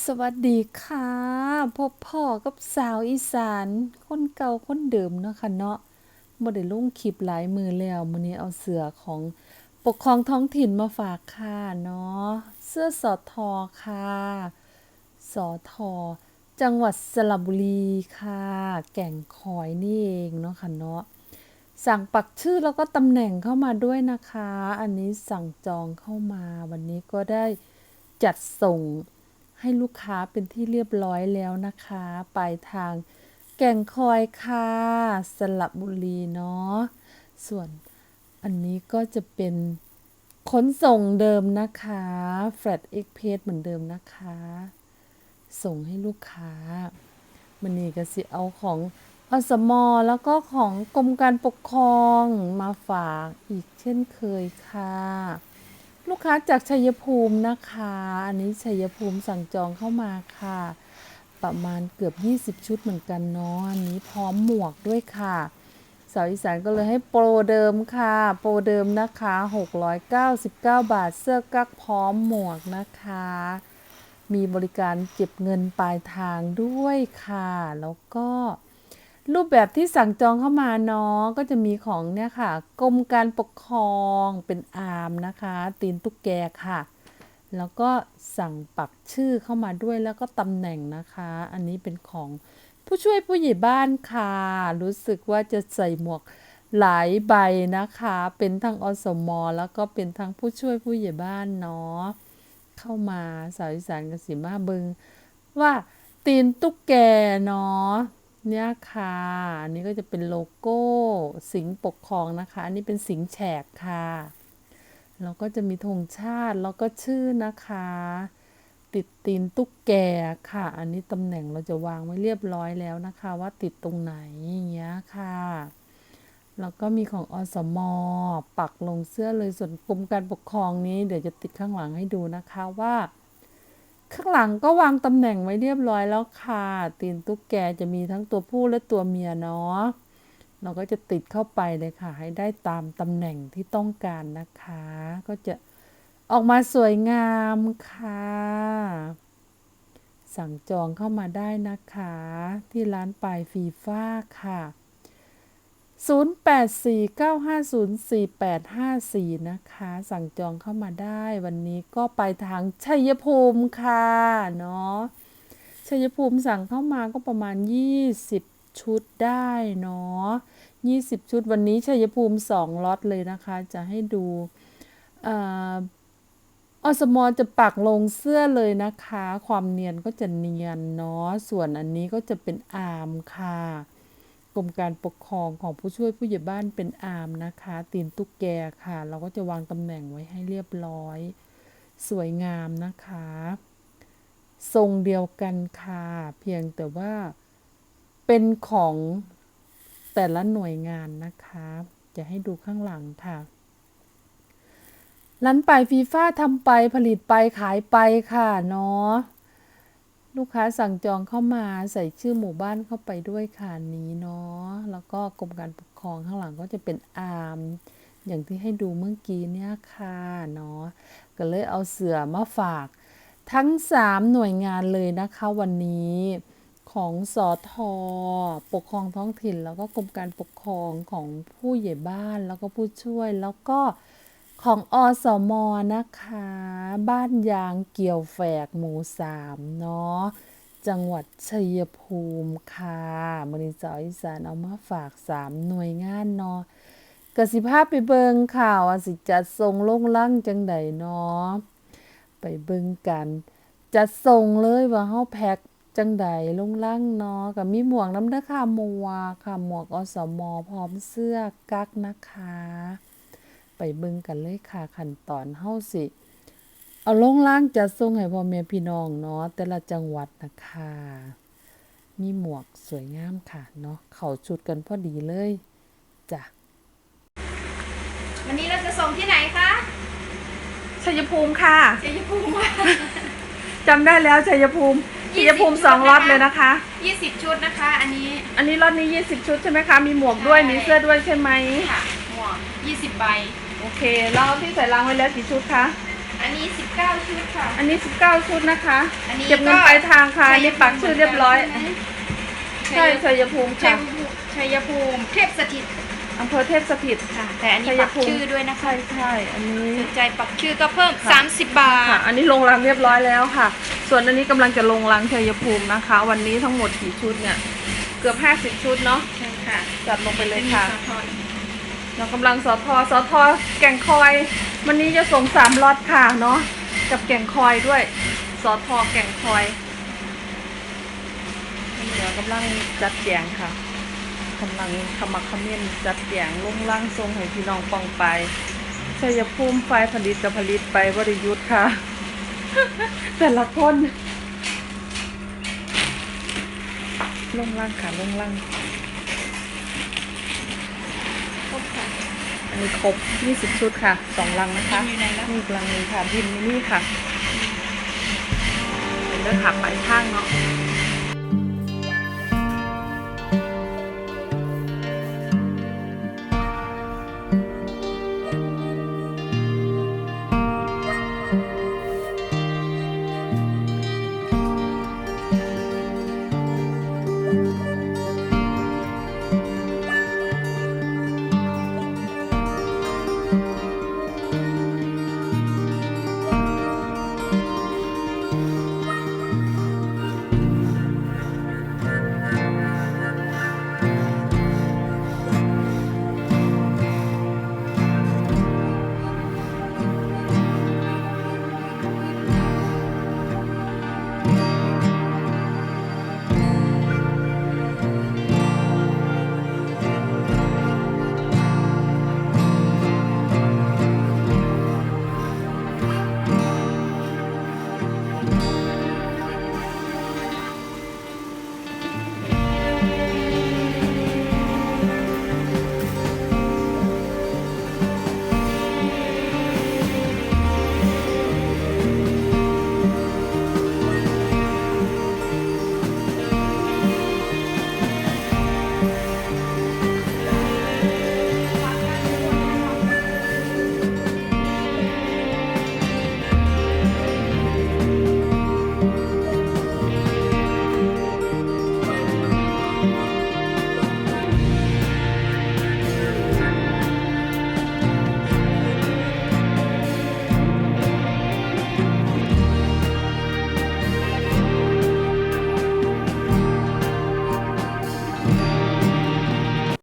สวัสดีค่ะพบพ่อกับสาวอีสาน คนเก่าคนเดิมเนาะค่ะเนาะบ่ได้ลงคลิปหลายมือแล้วมื้อนี้เอาเสือของปกครองท้องถิ่นมาฝากค่ะเนาะเสื้อสอทอค่ะสอทอจังหวัดสระบุรีค่ะ แก่งคอยนี่เองเนาะค่ะเนาะสั่งปักชื่อแล้วก็ตำแหน่งเข้ามาด้วยนะคะ อันนี้สั่งจองเข้ามา วันนี้ก็ได้จัดส่ง ให้ลูกค้าเป็นที่เรียบร้อยแล้วนะคะปลายทางแก่งคอยค่ะสระบุรีเนาะส่วนอันนี้ก็จะเป็นขนส่งเดิมนะคะแฟลตเอ็กเพสเหมือนเดิมนะคะ ส่งให้ลูกค้ามันนี่ก็สิเอาของอสมอแล้วก็ของกรมการปกครองมาฝากอีกเช่นเคยค่ะ ลูกค้าจากชัยภูมินะคะ อันนี้ชัยภูมิสั่งจองเข้ามาค่ะ ประมาณเกือบ 20 ชุดเหมือนกันเนาะ อันนี้พร้อมหมวกด้วยค่ะสาวอีสานก็เลยให้โปรเดิมค่ะ โปรเดิมนะคะ 699 บาท เสื้อกั๊กพร้อมหมวกนะคะ มีบริการเก็บเงินปลายทางด้วยค่ะ แล้วก็ รูปแบบที่สั่งจองเข้ามาเนาะก็จะมีของเนี่ยค่ะกรมการปกครองเป็นอาร์มนะคะ ตีนตุ๊กแกค่ะ แล้วก็สั่งปักชื่อเข้ามาด้วยแล้วก็ตำแหน่งนะคะ อันนี้เป็นของผู้ช่วยผู้ใหญ่บ้านค่ะ รู้สึกว่าจะใส่หมวกหลายใบนะคะ เป็นทั้งอสมแล้วก็เป็นทั้งผู้ช่วยผู้ใหญ่บ้านเนาะเข้ามาสาวอีสานกสิมาเบิงว่าตีนตุ๊กแกเนาะ เนี่ยค่ะอันนี้ก็จะเป็นโลโก้สิงปกครองนะคะ อันนี้เป็นสิงแฉกค่ะ แล้วก็จะมีธงชาติแล้วก็ชื่อนะคะ ติดตีนตุ๊กแกค่ะ อันนี้ตำแหน่งเราจะวางไว้เรียบร้อยแล้วนะคะ ว่าติดตรงไหนอย่างเงี้ยค่ะแล้วก็มีของอสมปักลงเสื้อเลยส่วนกรมการปกครองนี้ เดี๋ยวจะติดข้างหลังให้ดูนะคะว่า ข้างหลังก็วางตำแหน่งไว้เรียบร้อยแล้วค่ะ ตีนตุ๊กแกจะมีทั้งตัวผู้และตัวเมียเนาะ เราก็จะติดเข้าไปเลยค่ะ ให้ได้ตามตำแหน่งที่ต้องการนะคะ ก็จะออกมาสวยงามค่ะ สั่งจองเข้ามาได้นะคะ ที่ร้านปลายฟีฟ้าค่ะ 0849504854 นะคะ สั่งจองเข้ามาได้วันนี้ก็ไปทางชัยภูมิค่ะเนาะชัยภูมิสั่งเข้ามาก็ประมาณ 20 ชุดได้เนาะ20 ชุดวันนี้ชัยภูมิ 2ล็อตเลยนะคะ จะให้ดูออสมอจะปักลงเสื้อเลยนะคะ ความเนียนก็จะเนียนเนาะส่วนอันนี้ก็จะเป็นอาร์มค่ะ กรมการปกครองของผู้ช่วยผู้ใหญ่บ้านเป็นอาร์มนะคะ ตีนตุ๊กแกค่ะ เราก็จะวางตำแหน่งไว้ให้เรียบร้อย สวยงามนะคะ ทรงเดียวกันค่ะ เพียงแต่ว่าเป็นของแต่ละหน่วยงานนะคะ จะให้ดูข้างหลังค่ะร้นไปฟีฟ่าทำไปผลิตไปขายไปค่ะเนาะ ลูกค้าสั่งจองเข้ามาใส่ชื่อหมู่บ้านเข้าไปด้วยค่ะนี้เนาะแล้วก็กรมการปกครองข้างหลังก็จะเป็นอาร์มอย่างที่ให้ดูเมื่อกี้เนี่ยค่ะเนาะก็เลยเอาเสือมาฝาก ทั้ง 3 หน่วยงานเลยนะคะวันนี้ของสอทอปกครองท้องถิ่น แล้วก็กรมการปกครองของผู้ใหญ่บ้านแล้วก็ผู้ช่วยแล้วก็ของอสมนะคะ บ้านยางเกี่ยวแฝกหมู่สามเนาะจังหวัดชัยภูมิค่ะมริจาอีสานเอามาฝากสามหน่วยงานเนาะกสิภาพไปเบิงข่าวว่าสิจัดส่งลงลั่งจังใดเนาะไปเบิงกันจัดส่งเลยว่าเฮาแพ็คจังใดลงลั่งเนาะกับมีหมวกน้ำเด้อค่ะหมวกค่ะหมวกอสมอพร้อมเสื้อกักนะคะ ไปเบิ่งกันเลยค่ะขั้นตอนเฮาสิ เอาลงล่างจัดส่งให้พ่อแม่พี่น้องเนาะแต่ละจังหวัดนะคะ มีหมวกสวยงามค่ะเนาะเข้าชุดกันพอดีเลยจ้ะวันนี้เราจะส่งที่ไหนคะชัยภูมิค่ะชัยภูมิจำได้แล้วชัยภูมิชัยภูมิสองล็อตเลยนะคะ20ชุดนะคะ อันนี้ อันนี้ล็อตนี้20ชุดใช่ไหมคะ มีหมวกด้วยใช่มีเสื้อด้วยใช่ไหมค่ะ หมวก20ใบ โอเค แล้วที่ใส่รางไว้แล้วกี่ชุดคะ อันนี้ 19 ชุดค่ะ อันนี้ 19 ชุดนะคะอันนี้เก็บเงินก็ปลายทางค่ะอันนี่ปักชื่อเรียบร้อย ใช่ใช่ไหมชัยภูมิชัค่ะยภูมิชัยภูมิเทพสถิตอำเภอเทพสถิต ค่ะ แต่อันนี้ชัยปักภูมิชื่อด้วยนะคะใช่ใช่อันนี้ สนใจปักชื่อก็เพิ่ม ค่ะ 30 บาทค่ะอันนี้ลงรังเรียบร้อยแล้วค่ะ ส่วนอันนี้กำลังจะลงรังชัยภูมินะคะ วันนี้ทั้งหมดกี่ชุดเนี่ย เกือบ 50 ชุดเนาะ ใช่ค่ะจัดลงไปเลยค่ะจะมีสาทรเรากำลังสอทอสอทอแก่งคอย วันนี้จะส่งสามล็อตค่ะเนาะกับแก่งคอยด้วยสอทอแก่งคอยเดี๋ยวกำลังจัดแจงค่ะกำลังขมักขมิ้นจัดแจงลงล่างทรงให้พี่น้องปองไปชัยภูมิไฟผลิตกับผลิตไปบริยุทธ์ค่ะ แต่ละคนลงล่างค่ะลงล่าง ครบค่ะ อันนี้ครบ20ชุดค่ะสองลังนะคะอยู่ไหนแล้วนี่อีกลังหนึงค่ะพิมพ์นี่ค่ะเป็นเรื่องขับไปข้างเนาะ